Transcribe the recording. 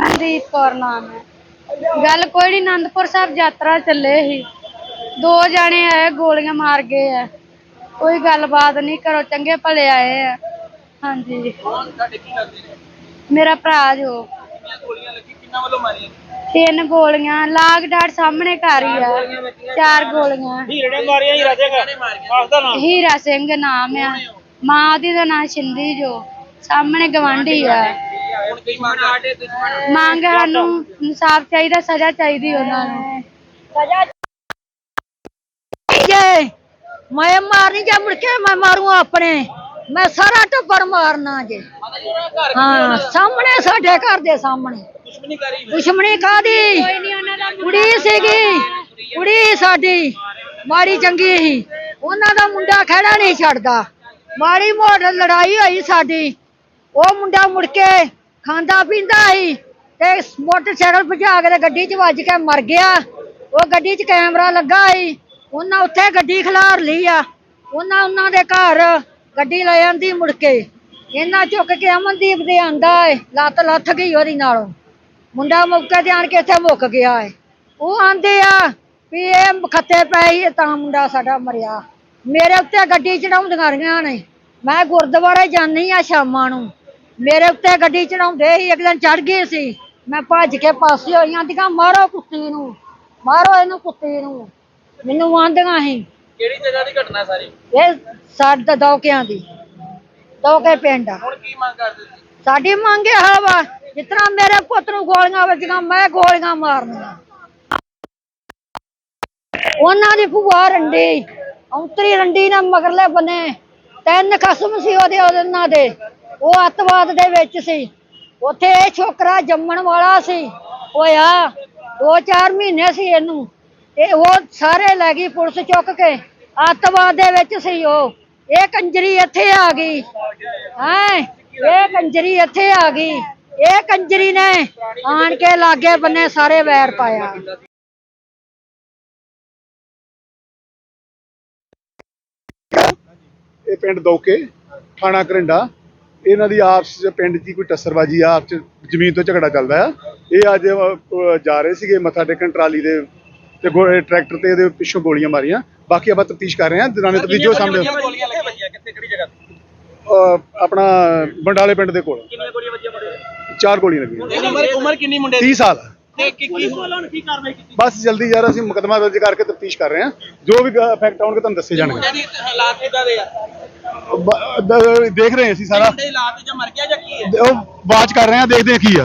ਮਨਦੀਪ ਕੌਰ ਨਾਮ ਹੈ। ਗੱਲ ਕੋਈ ਨਹੀਂ ਆਨੰਦਪੁਰ ਸਾਹਿਬ ਯਾਤਰਾ ਚੱਲੇ ਸੀ। ਦੋ ਜਾਣੇ ਆਏ, ਗੋਲੀਆਂ ਮਾਰ ਗਏ ਆ। ਕੋਈ ਗੱਲਬਾਤ ਨਹੀਂ ਕਰੋ ਚੰਗੇ ਭਲੇ ਆਏ ਆ। ਹਾਂਜੀ। ਕੌਣ ਸਾਡੇ ਕੀ ਕਰਦੇ ਨੇ ਮੇਰਾ ਭਰਾ ਜੋ। ਕਿੰਨੀਆਂ ਗੋਲੀਆਂ ਲੱਗੀ ਕਿੰਨਾ ਵੱਲੋਂ ਮਾਰੀਆਂ ਤਿੰਨ ਗੋਲੀਆਂ, ਲਾਗ ਡਾਟ ਸਾਹਮਣੇ ਘਰ ਹੀ ਆ। ਚਾਰ ਗੋਲੀਆਂ। ਹੀਰੇ ਮਾਰੀਆਂ ਹੀਰਾ ਜਗਾ ਹੀਰਾ ਸਿੰਘ ਨਾਮ ਆ। ਮਾਂ ਉਹਦੀ ਦਾ ਨਾਂ ਸ਼ਿੰਦੀ ਜੋ। ਸਾਹਮਣੇ ਗਵਾਂਢੀ ਆ। ਮੰਗ ਸਾਡੇ ਸਾਨੂੰ ਇਨਸਾਫ ਚਾਹੀਦਾ, ਸਜ਼ਾ ਚਾਹੀਦੀ ਉਹਨਾਂ ਨੂੰ। ਜੇ ਮੈਂ ਮਾਰਨੀ ਜੇ ਮੁੜ ਕੇ ਮੈਂ ਮਾਰੂ ਆਪਣੇ, ਮੈਂ ਸਾਰਾ ਟੱਬਰ ਮਾਰਨਾ ਜੇ। ਹਾਂ, ਸਾਹਮਣੇ ਸਾਡੇ ਘਰ ਦੇ ਸਾਹਮਣੇ। ਦੁਸ਼ਮਣੀ ਕਰੀ ਕਾਦੀ ਕੁੜੀ ਸੀਗੀ, ਕੁੜੀ ਸਾਡੀ, ਮਾੜੀ ਚੰਗੀ ਸੀ। ਉਹਨਾਂ ਦਾ ਮੁੰਡਾ ਖੜਾ ਨਹੀਂ ਛੱਡਦਾ। ਮਾੜੀ ਮੋੜ ਲੜਾਈ ਹੋਈ ਸਾਡੀ, ਉਹ ਮੁੰਡਾ ਮੁੜ ਕੇ ਖਾਂਦਾ ਪੀਂਦਾ ਸੀ ਤੇ ਮੋਟਰਸਾਈਕਲ ਭਜਾ ਕੇ ਤੇ ਗੱਡੀ 'ਚ ਵੱਜ ਕੇ ਮਰ ਗਿਆ। ਉਹ ਗੱਡੀ 'ਚ ਕੈਮਰਾ ਲੱਗਾ ਸੀ। ਉਹਨਾਂ ਉੱਥੇ ਗੱਡੀ ਖਿਲਾਰ ਲਈ ਆ। ਉਹਨਾਂ ਉਹਨਾਂ ਦੇ ਘਰ ਗੱਡੀ ਲੈ ਆਂਦੀ ਮੁੜ ਕੇ। ਇਹਨਾਂ ਚੁੱਕ ਕੇ ਅਮਨਦੀਪ ਦੇ ਆਂਦਾ ਏ, ਲੱਤ ਲੱਥ ਗਈ ਉਹਦੀ ਨਾਲੋਂ। ਮੁੰਡਾ ਮੌਕੇ ਤੇ ਆਣ ਕੇ ਇੱਥੇ ਮੁੱਕ ਗਿਆ ਏ। ਉਹ ਆਂਦੇ ਆ ਵੀ ਇਹ ਖੱਤੇ ਪਏ ਸੀ, ਤਾਂ ਮੁੰਡਾ ਸਾਡਾ ਮਰਿਆ। ਮੇਰੇ ਉੱਤੇ ਗੱਡੀ ਚੜਾਉਂਦੀਆਂ ਰਹੀਆਂ ਨੇ। ਮੈਂ ਗੁਰਦੁਆਰੇ ਜਾਂਦੀ ਆ ਸ਼ਾਮਾਂ ਨੂੰ। ਮੇਰੇ ਉੱਤੇ ਗੱਡੀ ਚੜਾਉਂਦੇ ਸੀ ਇੱਕ ਦਿਨ ਚੜ ਗਏ ਸੀ। ਮੈਂ ਭੱਜ ਕੇ ਪਾਸੇ ਹੋਈ ਆਂਦੀਆਂ ਮਾਰੋ ਕੁੱਤੀ ਨੂੰ ਮਾਰੋ ਇਹਨੂੰ ਕੁੱਤੀ ਨੂੰ। ਮੈਨੂੰ ਆਂਦੀਆਂ ਸੀ। ਕਿਹੜੀ ਜਗ੍ਹਾ ਦੀ ਘਟਨਾ ਸਾਰੀ? ਇਹ ਸਾਡੇ ਦੌਕਿਆਂ ਦੀ ਦੌਕੇ ਪਿੰਡ ਆ। ਹੁਣ ਕੀ ਮੰਗ ਕਰਦੇ ਤੁਸੀਂ? ਸਾਡੀ ਮੰਗ ਇਹ ਵਾ ਜਿਸ ਤਰ੍ਹਾਂ ਮੇਰੇ ਪੁੱਤ ਨੂੰ ਗੋਲੀਆਂ ਵੱਜੀਆਂ ਮੈਂ ਗੋਲੀਆਂ ਮਾਰਨੀਆਂ। ਉਹਨਾਂ ਦੀ ਭੂਆ ਰੰਡੀ ਔਂਤਰੀ ਰੰਡੀ ਨੇ ਮਗਰਲੇ ਬੰਨੇ ਤਿੰਨ ਖਸਮ ਸੀ ਉਹਦੇ ਉਹਨਾਂ ਦੇ। ਉਹ ਅੱਤਵਾਦ ਦੇ ਵਿੱਚ ਸੀ। ਉੱਥੇ ਇਹ ਛੋਕਰਾ ਜੰਮਣ ਵਾਲਾ ਸੀ। ਹੋਇਆ, ਦੋ ਚਾਰ ਮਹੀਨੇ ਸੀ ਇਹਨੂੰ। ਤੇ ਉਹ ਸਾਰੇ ਲੈ ਗਈ ਪੁਲਿਸ ਚੁੱਕ ਕੇ। ਅੱਤਵਾਦ ਦੇ ਵਿੱਚ ਸੀ ਉਹ। ਇਹ ਕੰਜਰੀ ਇੱਥੇ ਆ ਗਈ। ਹੈਂ? ਇਹ ਕੰਜਰੀ ਇੱਥੇ ਆ ਗਈ। ਇਹ ਕੰਜਰੀ ਨੇ ਆਣ ਕੇ ਲਾਗੇ ਬੰਨੇ ਸਾਰੇ ਵੈਰ ਪਾਇਆ। ਇਹ ਪਿੰਡ ਦੋਕੇ, ਥਾਣਾ ਕਰਿੰਡਾ ਇਹਨਾਂ ਦੀ ਆਪਸ ਚ ਪਿੰਡ 'ਚ ਹੀ ਕੋਈ ਟੱਸਰਬਾਜੀ ਆ ਆਪਸ ਚ ਜ਼ਮੀਨ ਤੋਂ ਝਗੜਾ ਚੱਲਦਾ ਆ। ਇਹ ਅੱਜ ਅਹ, ਜਾ ਰਹੇ ਸੀਗੇ ਮੱਥਾ ਟੇਕਣ ਟਰਾਲੀ ਦੇ ਤੇ ਗੋ- ਟਰੈਕਟਰ ਤੇ ਇਹਦੇ ਪਿੱਛੋਂ ਗੋਲੀਆਂ ਮਾਰੀਆਂ। ਬਾਕੀ ਆਪਾਂ ਤਫਤੀਸ਼ ਕਰ ਰਹੇ ਹਾਂ। ਦਿਨਾਨੇ ਤਫਤੀਸ਼ ਜੋ ਸਾਹਮਣੇ ਗੋਲੀਆਂ ਲੱਗੀਆਂ ਵੱਜੀਆਂ ਕਿੱਥੇ ਕਿਹੜੀ ਜਗ੍ਹਾ? ਤੇ? ਅਹ, ਆਪਣਾ ਬੰਡਾਲੇ ਪਿੰਡ ਦੇ ਕੋਲ। ਕਿੰਨੀਆਂ ਗੋਲੀਆਂ ਵੱਜੀਆਂ ਮੁੰਡੇ ਚਾਰ ਗੋਲੀਆਂ ਲੱਗੀਆਂ। ਉਮਰ ਉਮਰ ਕਿੰਨੀ ਮੁੰਡੇ 30 ਸਾਲ। ਤੇ ਕੀ ਕੀ ਹੁਣ ਕੀ ਕਾਰਵਾਈ ਕੀਤੀ? ਬਸ ਜਲਦੀ ਯਾਰ ਅਸੀਂ ਮੁਕਦਮਾ ਦਰਜ ਕਰਕੇ ਤਫਤੀਸ਼ ਕਰ ਰਹੇ ਹਾਂ। ਜੋ ਵੀ ਫੈਕਟ ਆਉਣਗੇ ਤੁਹਾਨੂੰ ਦੱਸੇ ਜਾਣਗੇ। ਮੁੰਡੇ ਦੀ ਹਾਲਾਤ ਕਿਦਾਂ ਦੇ ਆ? ਬ- ਦ- ਦੇਖ ਰਹੇ ਹਾਂ ਅਸੀਂ ਸਾਰਾ। ਮੁੰਡੇ ਦੀ ਹਾਲਾਤ ਜਾਂ ਮਰ ਗਿਆ ਜਾਂ ਕੀ ਹੈ? ਉਹ ਬਾਤ ਕਰ ਰਹੇ ਹਾਂ ਦੇਖਦੇ ਹਾਂ ਕੀ ਆ।